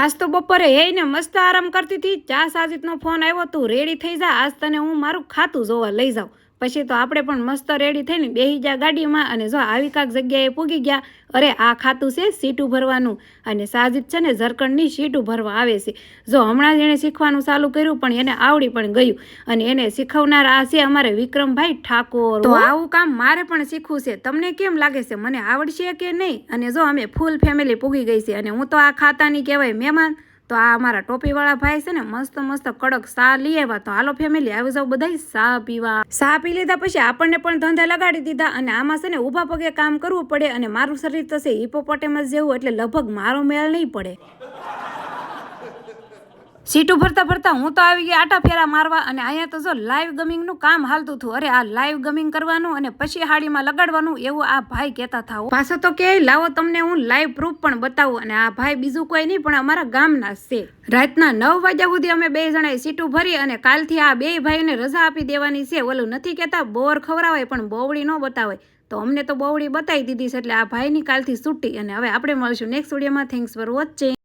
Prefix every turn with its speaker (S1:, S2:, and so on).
S1: આજ તો બપોરે હે ને મસ્ત આરામ કરતી હતી. ચા સાજીતનો ફોન આવ્યો તું રેડી થઈ જા. આજ તને હું મારું ખાતું જોવા લઈ જાઉં. પછી તો આપણે પણ મસ્ત રેડી થઈને બેહી જા ગાડીમાં અને જો આવી કાંક જગ્યાએ પૂગી ગયા અરે આ ખાતું છે સીટું ભરવાનું અને સાજીદ છે ને ઝરકણની સીટું ભરવા આવે છે. જો હમણાં જ એણે શીખવાનું ચાલુ કર્યું પણ એને આવડી પણ ગયું અને એને શીખવનાર આ છે અમારે વિક્રમભાઈ ઠાકોર. તો આવું કામ મારે પણ શીખવું છે. તમને કેમ લાગે છે? મને આવડશે કે નહીં? અને જો અમે ફૂલ ફેમિલી પૂગી ગઈ છે અને હું તો આ ખાતાની કહેવાય મહેમાન તો આ અમારા ટોપીવાળા ભાઈ છે ને, મસ્ત મસ્ત કડક સા લઈ આવ્યા. તો હાલો ફેમિલી આવી જાવ બધા સા પીવા. સા પી લીધા પછી આપણને પણ ધંધા લગાડી દીધા અને આમાં છે ને, ઊભા પગે કામ કરવું પડે અને મારું શરીર તો છે હિપોપોટેમસ જેવું, એટલે લગભગ મારો મેળ નહીં પડે. સીટું ભરતા ભરતા હું તો આવી ગઈ આટા ફેરા મારવા અને અહીંયા તો જો લાઈવ ગમિંગનું કામ હાલતું હતું. અરે આ લાઈવ ગમિંગ કરવાનું અને પછી હાડીમાં લગાડવાનું એવું આ ભાઈ કહેતા થાવ પાછો તો કે, લાવો તમને હું લાઈવ પ્રૂફ પણ બતાવું અને આ ભાઈ બીજું કોઈ નહીં, પણ અમારા ગામના છે. રાતના નવ વાગ્યા સુધી અમે બે જણાએ સીટું ભરી અને કાલથી આ બે ભાઈને રજા આપી દેવાની છે. ઓલું નથી કહેતા, બોર ખવડાવાય પણ બોવડી ન બતાવાય તો અમને તો બોવડી બતાવી દીધી છે એટલે આ ભાઈની કાલથી છૂટી અને હવે આપણે મળીશું નેક્સ્ટ વિડીયોમાં થેન્ક્સ ફોર વોચિંગ